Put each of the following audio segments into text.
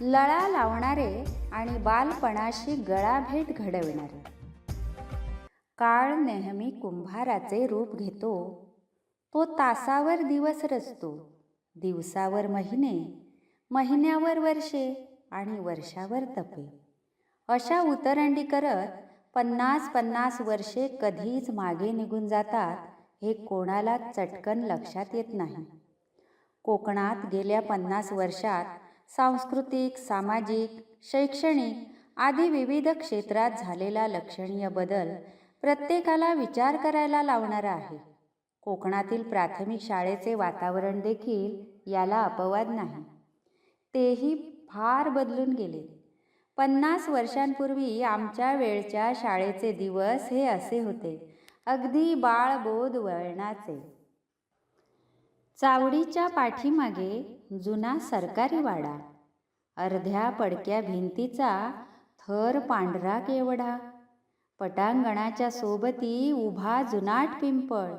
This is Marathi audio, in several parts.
लळा लावणारे आणि बालपणाशी गळाभेट घडविणारे. काळ नेहमी कुंभाराचे रूप घेतो. तो तासावर दिवस रचतो. दिवसावर महिने महिन्यावर वर्षे आणि वर्षावर तपे. अशा उतरंडी करत पन्नास पन्नास वर्षे कधीच मागे निघून जातात हे कोणाला चटकन लक्षात येत नाही. कोकणात गेल्या पन्नास वर्षात सांस्कृतिक सामाजिक शैक्षणिक आदी विविध क्षेत्रात झालेला लक्षणीय बदल प्रत्येकाला विचार करायला लावणारा आहे. कोकणातील प्राथमिक शाळेचे वातावरण देखील याला अपवाद नाही. तेही फार बदलून गेले. पन्नास वर्षांपूर्वी आमच्या वेळच्या शाळेचे दिवस हे असे होते. अगदी बाळबोध वळणाचे. चावडीच्या पाठीमागे जुना सरकारी वाडा. अर्ध्या पडक्या भिंतीचा थर पांढरा केवडा पटांगणाच्या सोबती उभा जुनाट पिंपळ.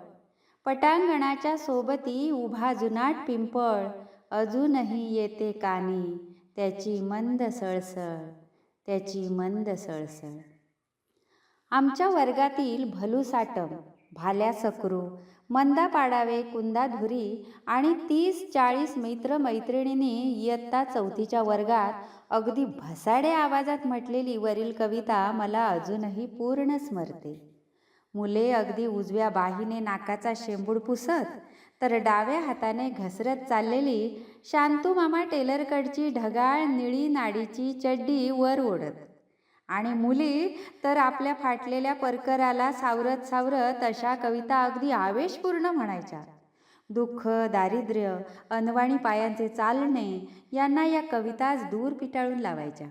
पटांगणाच्या सोबती उभा जुनाट पिंपळ. अजूनही येते कानी त्याची मंद सळसळ त्याची मंद सळसळ. आमच्या वर्गातील भलू साटम भाल्या सकरू मंदा पाडावे कुंदा धुरी आणि तीस चाळीस मित्र मैत्रिणींनी इयत्ता चौथीच्या वर्गात अगदी भसाडे आवाजात म्हटलेली वरील कविता मला अजूनही पूर्ण स्मरते. मुले अगदी उजव्या बाहीने नाकाचा शेंबूड पुसत तर डाव्या हाताने घसरत चाललेली शांतू मामा टेलरकडची ढगाळ निळी नाडीची चड्डी वर ओढत. आणि मुली तर आपल्या फाटलेल्या परकराला सावरत सावरत अशा कविता अगदी आवेशपूर्ण म्हणायच्या. दुःख दारिद्र्य अनवाणी पायांचे चालणे यांना या कविताच दूर पिटाळून लावायच्या.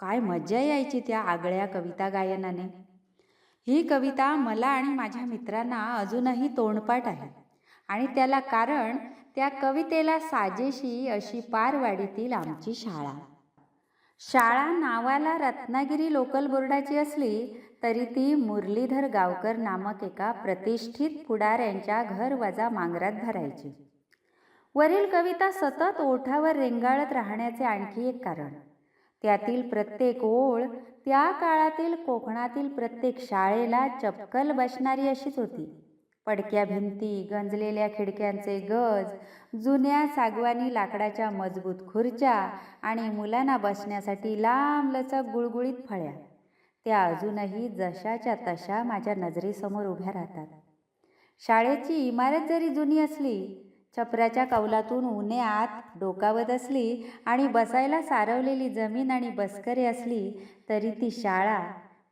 काय मज्जा यायची त्या आगळ्या कविता गायनाने. ही कविता मला आणि माझ्या मित्रांना अजूनही तोंडपाठ आहे आणि त्याला कारण त्या कवितेला साजेशी अशी पार वाढीतील आमची शाळा. शाळा नावाला रत्नागिरी लोकल बोर्डाची असली तरी ती मुरलीधर गावकर नामक एका प्रतिष्ठित पुढाऱ्यांच्या घर वजा मांगरात भरायची. वरील कविता सतत ओठावर रेंगाळत राहण्याचे आणखी एक कारण. त्यातील प्रत्येक ओळ त्या काळातील कोकणातील प्रत्येक शाळेला चपकल बसणारी अशीच होती. पडक्या भिंती गंजलेल्या खिडक्यांचे गज जुन्या सागवानी लाकडाच्या मजबूत खुर्च्या आणि मुलांना बसण्यासाठी लांबलचक गुळगुळीत फळ्या. त्या अजूनही जशाच्या तशा माझ्या नजरेसमोर उभ्या राहतात. शाळेची इमारत जरी जुनी असली छपराच्या कौलातून उन्हे आत डोकावत असली आणि बसायला सारवलेली जमीन आणि बसकरे असली तरी ती शाळा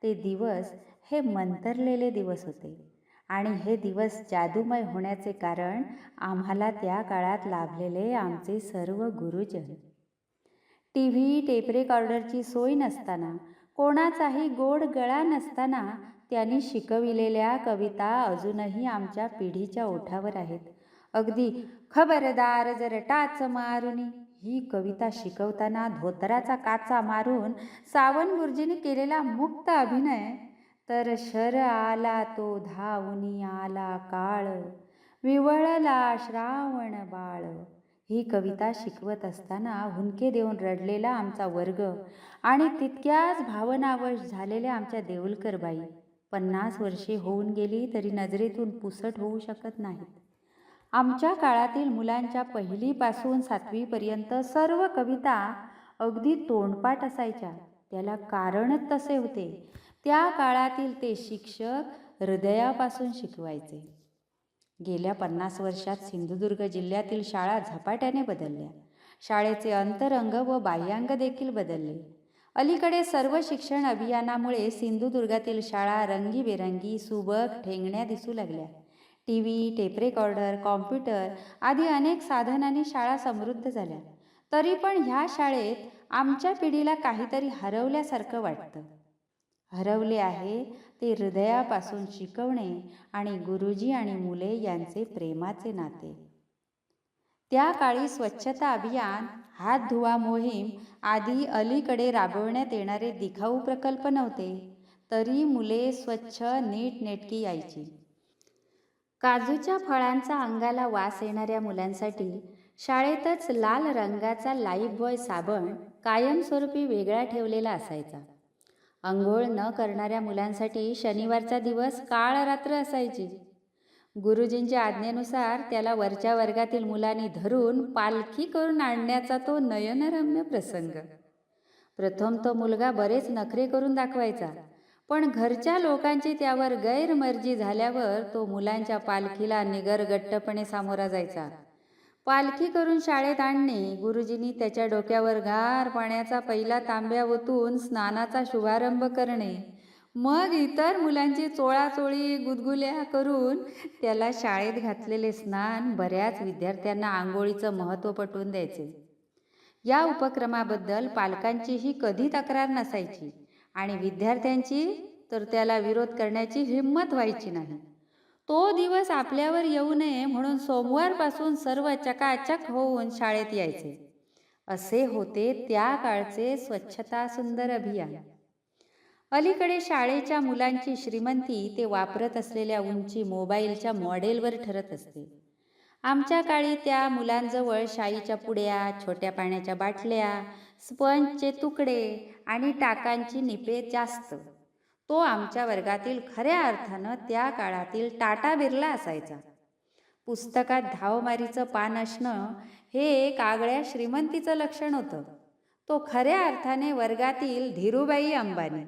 ते दिवस हे मंतरलेले दिवस होते. आणि हे दिवस जादूमय होण्याचे कारण आम्हाला त्या काळात लाभलेले आमचे सर्व गुरुजन. टी व्ही टेप रेकॉर्डरची सोय नसताना कोणाचाही गोड गळा नसताना त्यांनी शिकविलेल्या कविता अजूनही आमच्या पिढीच्या ओठावर आहेत. अगदी खबरदार जर टाच मारुनी ही कविता शिकवताना धोतराचा काचा मारून सावन गुरुजीने केलेला मुक्त अभिनय तर शर आला तो धावनी आला काळ. विवळला श्रावण बाळ. ही कविता शिकवत असताना हुंके देऊन रडलेला आमचा वर्ग आणि तितक्याच भावनावश झालेल्या आमच्या देऊलकरबाई. पन्नास वर्षे होऊन गेली तरी नजरेतून पुसट होऊ शकत नाहीत. आमच्या काळातील मुलांच्या पहिलीपासून सातवीपर्यंत सर्व कविता अगदी तोंडपाठ असायच्या. त्याला कारणच तसे होते. त्या काळातील ते शिक्षक हृदयापासून शिकवायचे. गेल्या पन्नास वर्षात सिंधुदुर्ग जिल्ह्यातील शाळा झपाट्याने बदलल्या. शाळेचे अंतरंग व बाह्यांग देखील बदलले. अलीकडे सर्व शिक्षण अभियानामुळे सिंधुदुर्गातील शाळा रंगीबेरंगी सुबक ठेंगण्या दिसू लागल्या. T V tape recorder computer आदी अनेक साधनांनी शाळा समृद्ध झाल्या. तरी पण ह्या शाळेत आमच्या पिढीला काहीतरी हरवल्यासारखं वाटतं. हरवले आहे ते हृदयापासून शिकवणे आणि गुरुजी आणि मुले यांचे प्रेमाचे नाते. त्या काळी स्वच्छता अभियान हात धुवा मोहीम आदी अलीकडे राबवण्यात येणारे दिखाऊ प्रकल्प नव्हते. तरी मुले स्वच्छ नीटनेटकी यायची. काजूच्या फळांचा अंगाला वास येणाऱ्या मुलांसाठी शाळेतच लाल रंगाचा लाईफबॉय साबण कायमस्वरूपी वेगळा ठेवलेला असायचा. आंघोळ न करणाऱ्या मुलांसाठी शनिवारचा दिवस काळ रात्र असायची. गुरुजींच्या आज्ञेनुसार त्याला वरच्या वर्गातील मुलांनी धरून पालखी करून आणण्याचा तो नयनरम्य प्रसंग. प्रथम तो मुलगा बरेच नखरे करून दाखवायचा पण घरच्या लोकांची त्यावर गैरमर्जी झाल्यावर तो मुलांच्या पालखीला निगरगट्टपणे सामोरा जायचा. पालखी करून शाळेत आणणे. गुरुजींनी त्याच्या डोक्यावर गार पाण्याचा पहिला तांब्या ओतून स्नानाचा शुभारंभ करणे. मग इतर मुलांची चोळाचोळी गुदगुल्या करून त्याला शाळेत घातलेले स्नान बऱ्याच विद्यार्थ्यांना आंघोळीचं महत्त्व पटवून द्यायचे. या उपक्रमाबद्दल पालकांचीही कधी तक्रार नसायची आणि विद्यार्थ्यांची तर त्याला विरोध करण्याची हिंमत व्हायची नाही. तो दिवस आपल्यावर येऊ नये म्हणून सोमवारपासून सर्व चकाचक होऊन शाळेत यायचे. असे होते त्या काळचे स्वच्छता सुंदर अभियान. अलीकडे शाळेच्या मुलांची श्रीमंती ते वापरत असलेल्या उंची मोबाईलच्या मॉडेलवर ठरत असते. आमच्या काळी त्या मुलांजवळ शाईच्या पुड्या छोट्या पाण्याच्या बाटल्या स्पंजचे तुकडे आणि टाकांची निपे जास्त. तो आमच्या वर्गातील खऱ्या अर्थानं त्या काळातील टाटा बिर्ला असायचा. पुस्तकात धावमारीचं पान असणं हे एक आगळ्या श्रीमंतीचं लक्षण होतं. तो खऱ्या अर्थाने वर्गातील धीरूबाई अंबानी.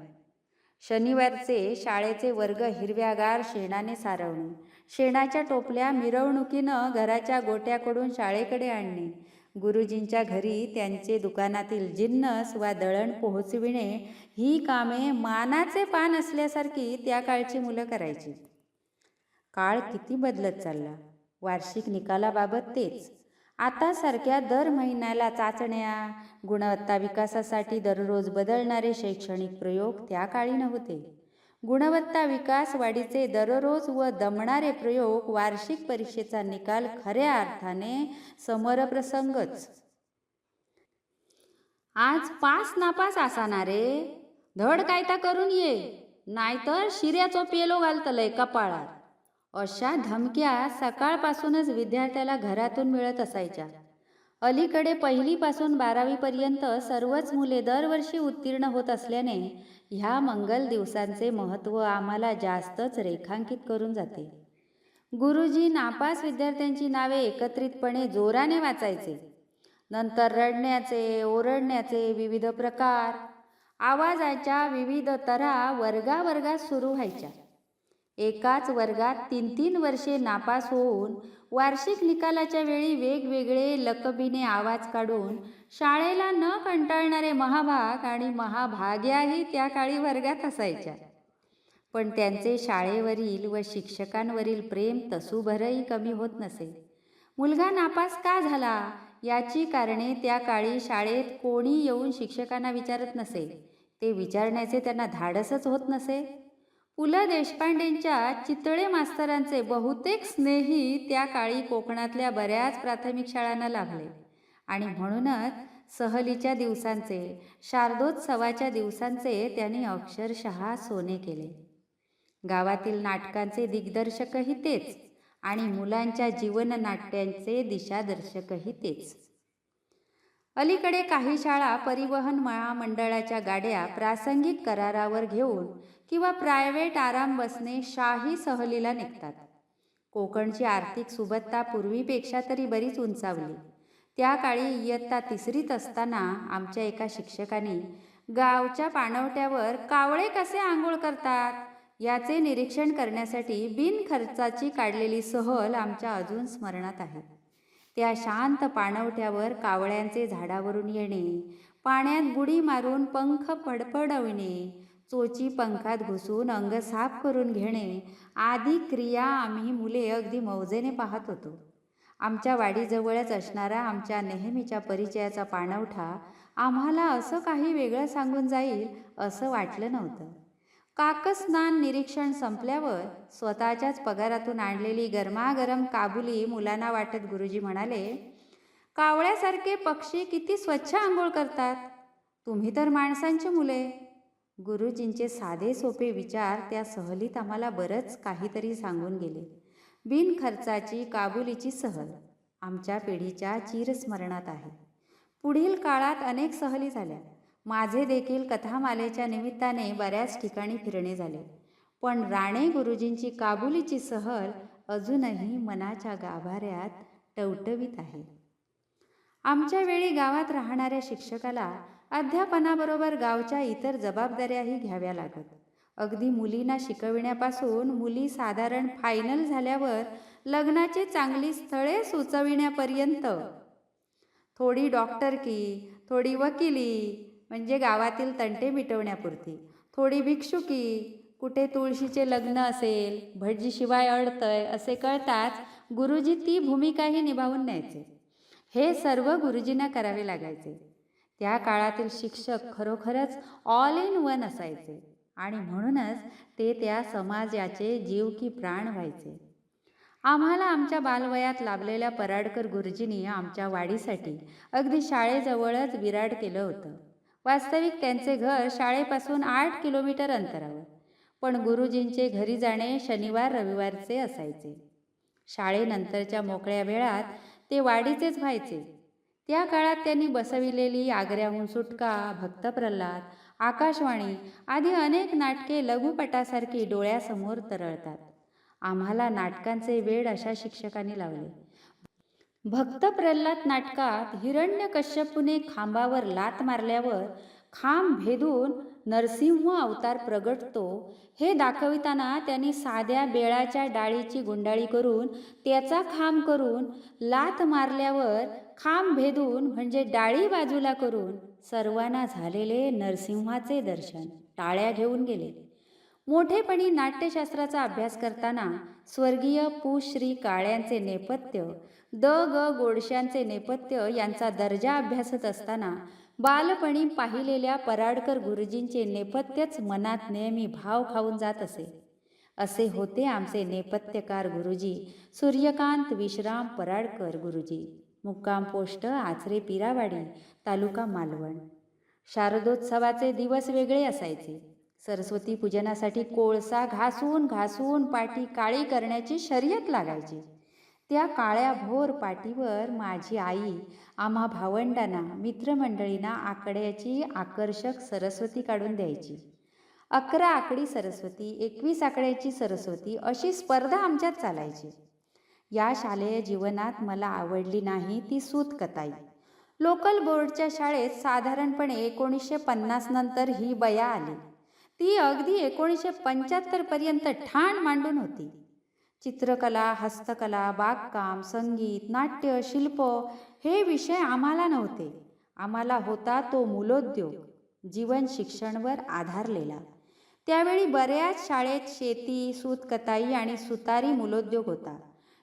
शनिवारचे शाळेचे वर्ग हिरव्यागार शेणाने सारवणे शेणाच्या टोपल्या मिरवणुकीनं घराच्या गोट्याकडून शाळेकडे आणणे गुरुजींच्या घरी त्यांचे दुकानातील जिन्नस वा दळण पोहोचविणे ही कामे मानाचे पान असल्यासारखी त्या काळची मुलं करायची. काळ किती बदलत चालला. वार्षिक निकालाबाबत तेच. आता सारख्या दर महिन्याला चाचण्या गुणवत्ता विकासासाठी दररोज बदलणारे शैक्षणिक प्रयोग त्या काळी नव्हते. गुणवत्ता विकास वाढीचे दररोज व दमणारे प्रयोग वार्षिक परीक्षेचा निकाल खऱ्या अर्थाने समरप्रसंगच. आज पास नापास असणारे धड कायता करून ये. नाहीतर शिऱ्याचो पेलो घालतलंय कपाळात. अशा धमक्या सकाळपासूनच विद्यार्थ्याला घरातून मिळत असायच्या. अलीकडे पहिलीपासून बारावीपर्यंत सर्वच मुले दरवर्षी उत्तीर्ण होत असल्याने ह्या मंगल दिवसांचे महत्त्व आम्हाला जास्तच रेखांकित करून जाते. गुरुजी नापास विद्यार्थ्यांची नावे एकत्रितपणे जोराने वाचायचे. नंतर रडण्याचे ओरडण्याचे विविध प्रकार. आवाजाच्या विविध तरा वर्गावर्गात सुरू व्हायच्या. एकाच वर्गात तीन तीन वर्षे नापास होऊन वार्षिक निकालाच्या वेळी वेगवेगळे लकबीने आवाज काढून शाळेला न कंटाळणारे महाभाग आणि महाभाग्याही त्या काळी वर्गात असायच्या. पण त्यांचे शाळेवरील व शिक्षकांवरील प्रेम तसूभरही कमी होत नसे. मुलगा नापास का झाला? याची कारणे त्या काळी शाळेत कोणी येऊन शिक्षकांना विचारत नसे. ते विचारण्याचे त्यांना धाडसच होत नसे. पु ल देशपांडेंच्या चितळे मास्तरांचे बहुतेक स्नेही त्या काळी कोकणातल्या बऱ्याच प्राथमिक शाळांना लाभले आणि म्हणूनच सहलीच्या दिवसांचे शारदोत्सवाच्या दिवसांचे त्यांनी अक्षरशः सोने केले. गावातील नाटकांचे दिग्दर्शकही तेच आणि मुलांच्या जीवननाट्यांचे दिशादर्शकही तेच. अलीकडे काही शाळा परिवहन महामंडळाच्या गाड्या प्रासंगिक करारावर घेऊन किंवा प्रायव्हेट आराम बसने शाही सहलीला निघतात. कोकणची आर्थिक सुबत्ता पूर्वीपेक्षा तरी बरीच उंचावली. त्या काळी इयत्ता तिसरीत असताना आमच्या एका शिक्षकाने गावच्या पाणवट्यावर कावळे कसे आंघोळ करतात? याचे निरीक्षण करण्यासाठी बिनखर्चाची काढलेली सहल आमच्या अजून स्मरणात आहे. त्या शांत पाणवठ्यावर कावळ्यांचे झाडावरून येणे. पाण्यात बुडी मारून पंख फडफडविणे. चोची पंखात घुसून अंग साफ करून घेणे. आदी क्रिया आम्ही मुले अगदी मौजेने पाहत होतो. आमच्या वाडीजवळच असणारा आमच्या नेहमीच्या परिचयाचा पाणवठा आम्हाला असं काही वेगळं सांगून जाईल असं वाटलं नव्हतं. काकस्नान निरीक्षण संपल्यावर स्वतःच्याच पगारातून आणलेली गरमागरम काबुली मुलांना वाटत गुरुजी म्हणाले कावळ्यासारखे पक्षी किती स्वच्छ आंघोळ करतात. तुम्ही तर माणसांची मुले गुरुजींचे साधे सोपे विचार त्या सहलीत आम्हाला बरंच काहीतरी सांगून गेले. बिनखर्चाची काबुलीची सहल आमच्या पिढीच्या चिरस्मरणात आहे. पुढील काळात अनेक सहली झाल्या. माझे देखील कथामालेच्या निमित्ताने बऱ्याच ठिकाणी फिरणे झाले. पण राणे गुरुजींची काबुलीची सहल अजूनही मनाच्या गाभाऱ्यात टवटवीत आहे. आमच्या वेळी गावात राहणाऱ्या शिक्षकाला अध्यापनाबरोबर गावच्या इतर जबाबदाऱ्याही घ्याव्या लागत. अगदी मुलींना शिकविण्यापासून मुली साधारण फायनल झाल्यावर लग्नाची चांगली स्थळे सुचविण्यापर्यंत थोडी डॉक्टरकी थोडी वकिली म्हणजे गावातील तंटे मिटवण्यापुरती. थोडी भिक्षुकी कुठे तुळशीचे लग्न असेल भटजीशिवाय अडतंय असे कळताच गुरुजी ती भूमिकाही निभावून न्यायचे. हे सर्व गुरुजींना करावे लागायचे. त्या काळातील शिक्षक खरोखरच ऑल इन वन असायचे आणि म्हणूनच ते त्या समाजाचे जीव की प्राण व्हायचे. आम्हाला आमच्या बालवयात लाभलेल्या पराडकर गुरुजींनी आमच्या वाढीसाठी अगदी शाळेजवळच विराट केलं होतं. वास्तविक त्यांचे घर शाळेपासून आठ किलोमीटर अंतरावर. पण गुरुजींचे घरी जाणे शनिवार रविवारचे असायचे. शाळेनंतरच्या मोकळ्या वेळात ते वाडीचेच व्हायचे. त्या काळात त्यांनी बसविलेली आग्र्याहून सुटका भक्त प्रल्हाद आकाशवाणी आदी अनेक नाटके लघुपटासारखी डोळ्यासमोर तरळतात. आम्हाला नाटकांचे वेड अशा शिक्षकांनी लावले. भक्त प्रल्हाद नाटकात हिरण्य कश्यपूने खांबावर लात मारल्यावर खांब भेदून नरसिंह अवतार प्रगटतो. हे दाखविताना त्यांनी साध्या बेळाच्या डाळीची गुंडाळी करून त्याचा खांब करून लात मारल्यावर खांब भेदून म्हणजे डाळी बाजूला करून सर्वांना झालेले नरसिंहाचे दर्शन टाळ्या घेऊन गेले. मोठेपणी नाट्यशास्त्राचा अभ्यास करताना स्वर्गीय पु. श्री. काळ्यांचे नेपथ्य द. ग. गोडश्यांचे नेपथ्य यांचा दर्जा अभ्यासत असताना बालपणी पाहिलेल्या पराडकर गुरुजींचे नेपथ्यच मनात नेहमी भाव खाऊन जात असे. असे होते आमचे नेपथ्यकार गुरुजी सूर्यकांत विश्राम पराडकर गुरुजी. मुक्काम पोस्ट आचरे पिरावाडी तालुका मालवण. शारदोत्सवाचे दिवस वेगळे असायचे. सरस्वती पूजनासाठी कोळसा घासून घासून पाठी काळी करण्याची शर्यत लागायची. त्या काळ्या भोर पाठीवर माझी आई आम्हा भावंडांना मित्रमंडळींना आकड्याची आकर्षक सरस्वती काढून द्यायची. अकरा आकडी सरस्वती एकवीस आकड्याची सरस्वती अशी स्पर्धा आमच्यात चालायची. या शालेय जीवनात मला आवडली नाही ती सूत कताई लोकल बोर्डच्या शाळेत साधारणपणे एकोणीसशे पन्नास नंतर ही बया आली. ती अगदी एकोणीसशे पंच्याहत्तरपर्यंत ठाण मांडून होती. चित्रकला हस्तकला बागकाम संगीत नाट्य शिल्प हे विषय आम्हाला नव्हते. आम्हाला होता तो मूलोद्योग जीवन शिक्षणवर आधारलेला. त्यावेळी बऱ्याच शाळेत शेती सूतकताई आणि सुतारी मूलोद्योग होता.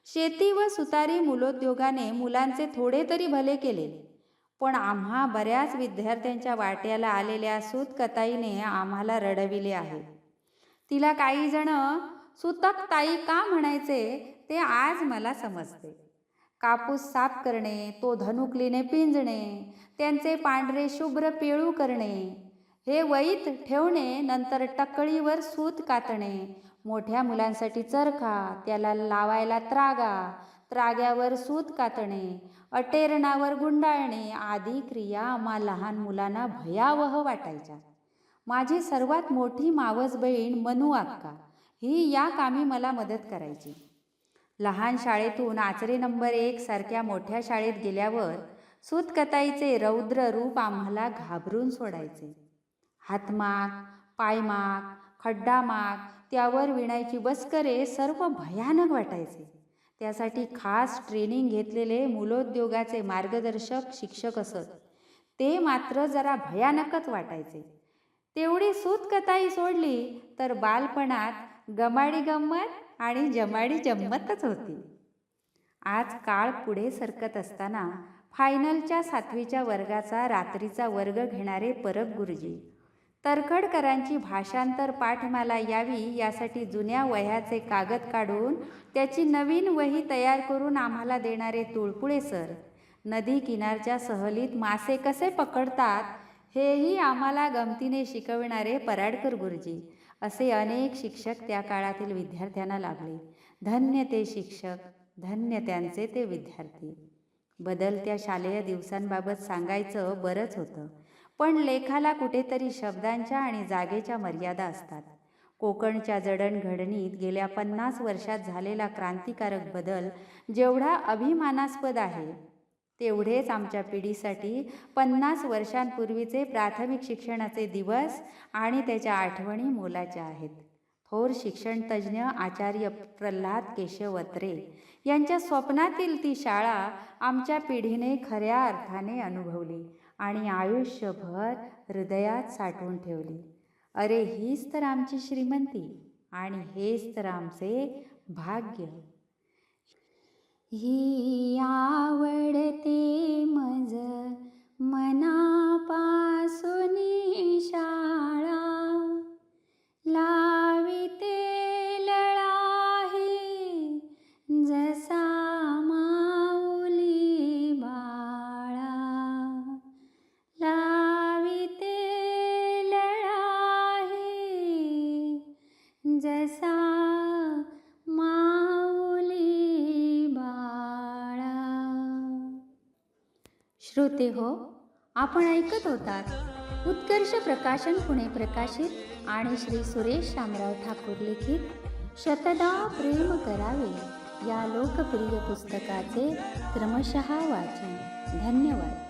शेती व सुतारी मूलोद्योगाने मुलांचे थोडे तरी भले केले. पण आम्हा बऱ्याच विद्यार्थ्यांच्या वाट्याला आलेल्या सूतकताईने आम्हाला रडविले आहे. तिला काही जण सुतक ताई का म्हणायचे? ते आज मला समजते. कापूस साफ करणे तो धनुकलीने पिंजणे त्यांचे पांढरे शुभ्र पेळू करणे हे वईत ठेवणे नंतर टकळीवर सूत कातणे मोठ्या मुलांसाठी चरखा त्याला लावायला त्रागा त्राग्यावर सूत कातणे अटेरणावर गुंडाळणे आदी क्रिया आम्हा लहान मुलांना भयावह वाटायच्या. माझी सर्वात मोठी मावस बहीण मनू अक्का ही या कामी मला मदत करायची. लहान शाळेतून आचरे नंबर एक सारख्या मोठ्या शाळेत गेल्यावर सूतकताईचे रौद्र रूप आम्हाला घाबरून सोडायचे. हातमाग पायमाग खड्डामाग त्यावर विणायची बस्करे सर्व भयानक वाटायचे. त्यासाठी खास ट्रेनिंग घेतलेले मूलोद्योगाचे मार्गदर्शक शिक्षक असत. ते मात्र जरा भयानकच वाटायचे. तेवढी सूतकताई सोडली तर बालपणात गमाडी गंमत आणि जमाडी जम्मतच होती. आज काळ पुढे सरकत असताना फायनलच्या सातवीच्या वर्गाचा रात्रीचा वर्ग घेणारे परब गुरुजी. तरखडकरांची भाषांतर पाठमाला यावी यासाठी जुन्या वह्याचे कागद काढून त्याची नवीन वही तयार करून आम्हाला देणारे तुळपुळे सर. नदी किनारच्या सहलीत मासे कसे पकडतात हेही आम्हाला गमतीने शिकविणारे पराडकर गुरुजी. असे अनेक शिक्षक त्या काळातील विद्यार्थ्यांना लाभले धन्य ते शिक्षक धन्य त्यांचे ते विद्यार्थी. बदलत्या शालेय दिवसांबाबत सांगायचं बरंच होतं. पण लेखाला कुठेतरी शब्दांच्या आणि जागेच्या मर्यादा असतात. कोकणच्या जडणघडणीत गेल्या पन्नास वर्षात झालेला क्रांतिकारक बदल जेवढा अभिमानास्पद आहे तेवढेच आमच्या पिढीसाठी पन्नास वर्षांपूर्वीचे प्राथमिक शिक्षणाचे दिवस आणि त्याच्या आठवणी मोलाच्या आहेत. थोर शिक्षणतज्ज्ञ आचार्य प्रल्हाद केशव अत्रे यांच्या स्वप्नातील ती शाळा आमच्या पिढीने खऱ्या अर्थाने अनुभवली. आणि आयुष्यभर हृदयात साठवून ठेवली. अरे हीच तर आमची श्रीमंती आणि हेच तर आमचे भाग्य. ही आवडते मज मनापासून शाळा. लाविते श्रोते हो आपण ऐकत होतात. उत्कर्ष प्रकाशन पुणे प्रकाशित आणि श्री सुरेश शामराव ठाकूर लिखित शतदा प्रेम करावे या लोकप्रिय पुस्तकाचे क्रमशः वाचन. धन्यवाद.